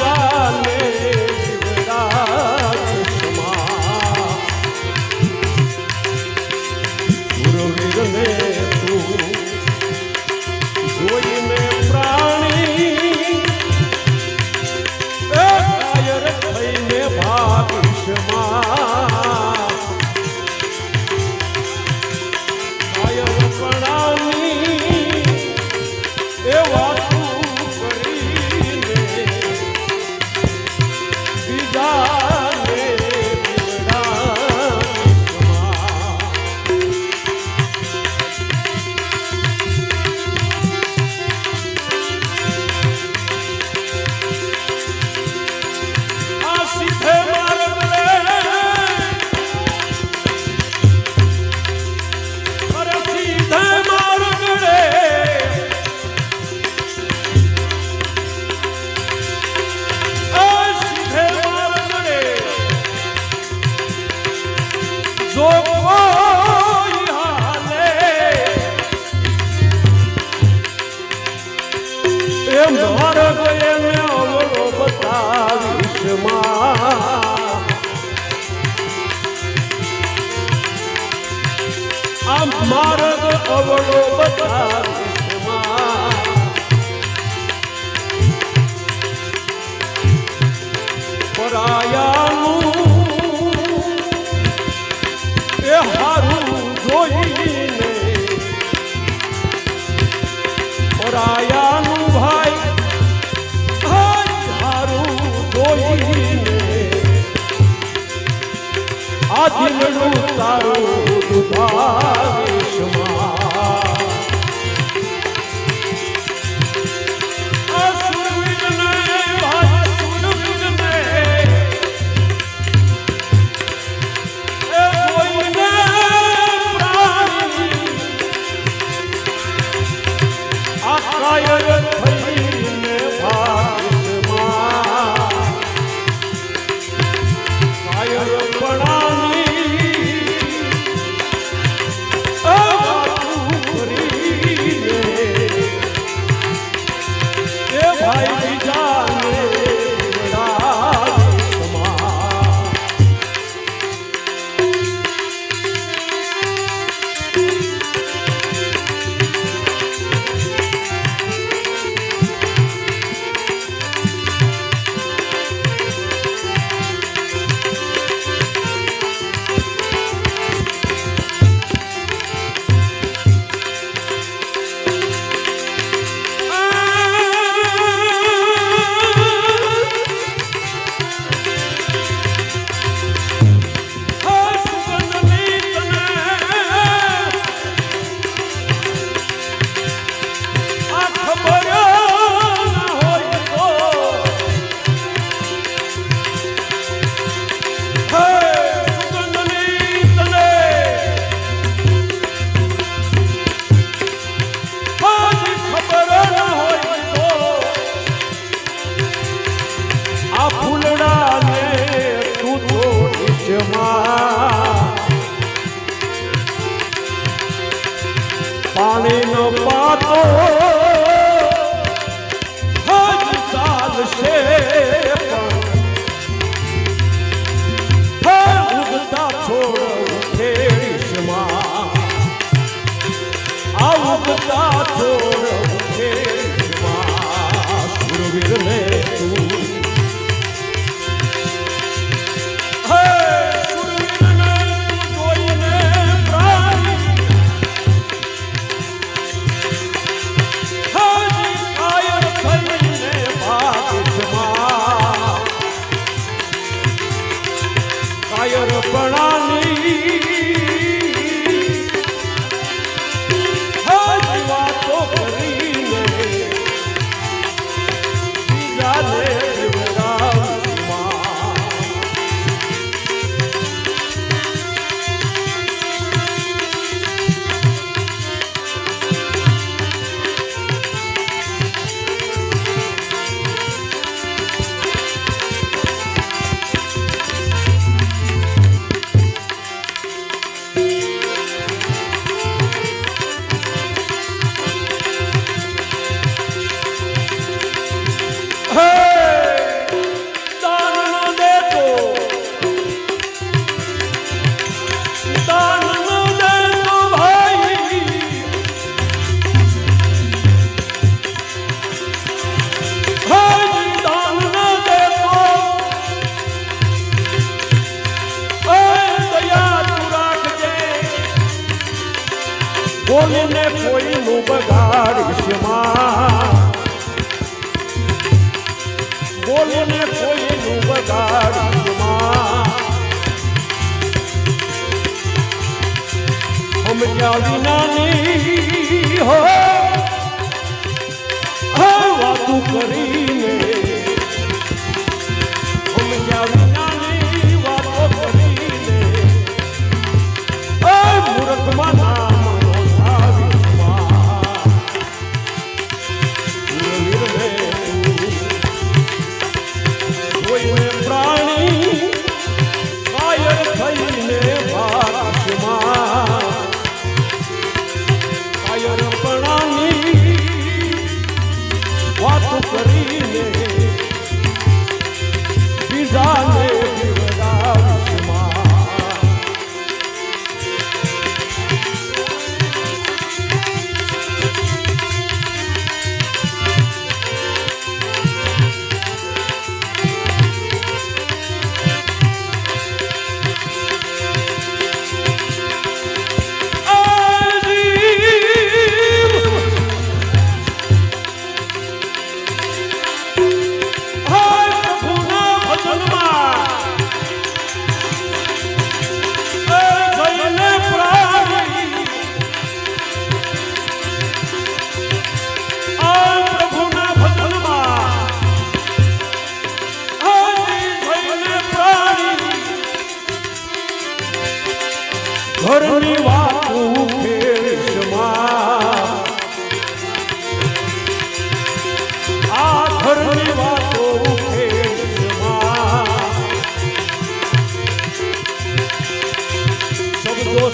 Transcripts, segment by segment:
ચાલે માર્ગ અવળો બતાવી. પરાયાનું એ હારું જોઈને પરાયાનું ભાઈ હારું તારું દુભાર પાણીનો પાતો હજ ચાલશે. ઉગતા છોડ ખેડીશમાં આ ઉગતા છોડ આયર પણાની બોલીને કોઈનું બગાડીશમાં બોલીને કોઈનું બગાડીશમાં સમજ્યા હો વાતું કરીને સમજ્યા વિનાની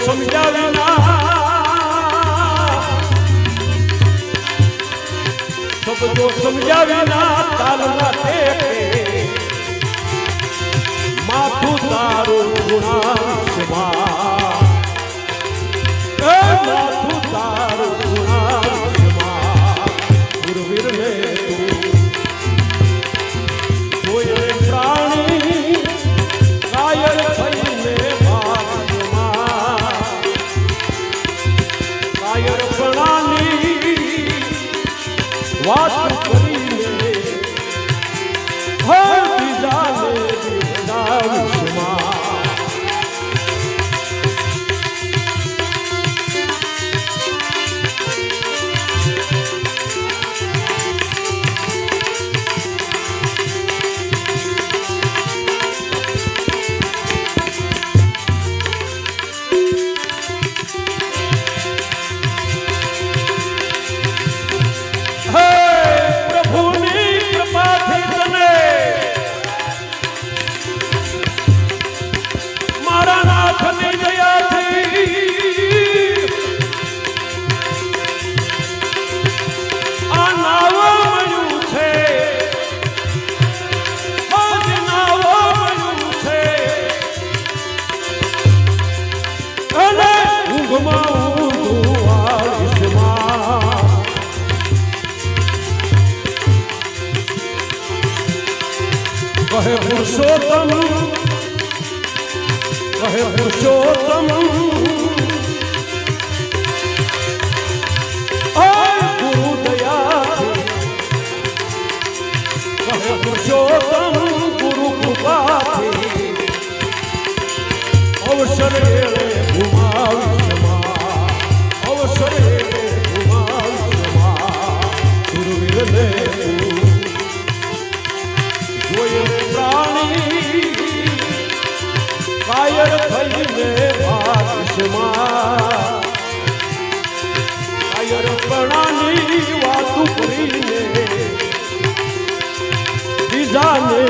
સમજાવી ના શબ્દો સમજાવી ના તાલના ટેકે માથું તારું ગુણાશમાં. માથું તારું ગુણાશમાં વાત બીજાને બિરદાવીશમાં. હે કહે પુરુષોત્તમ કહે પુરુષોત્તમ. ગુરુ દયાથી કહે પુરુષોત્તમ ગુરુ કૃપાથી. પ્રણાની વાતું કરીને બીજાને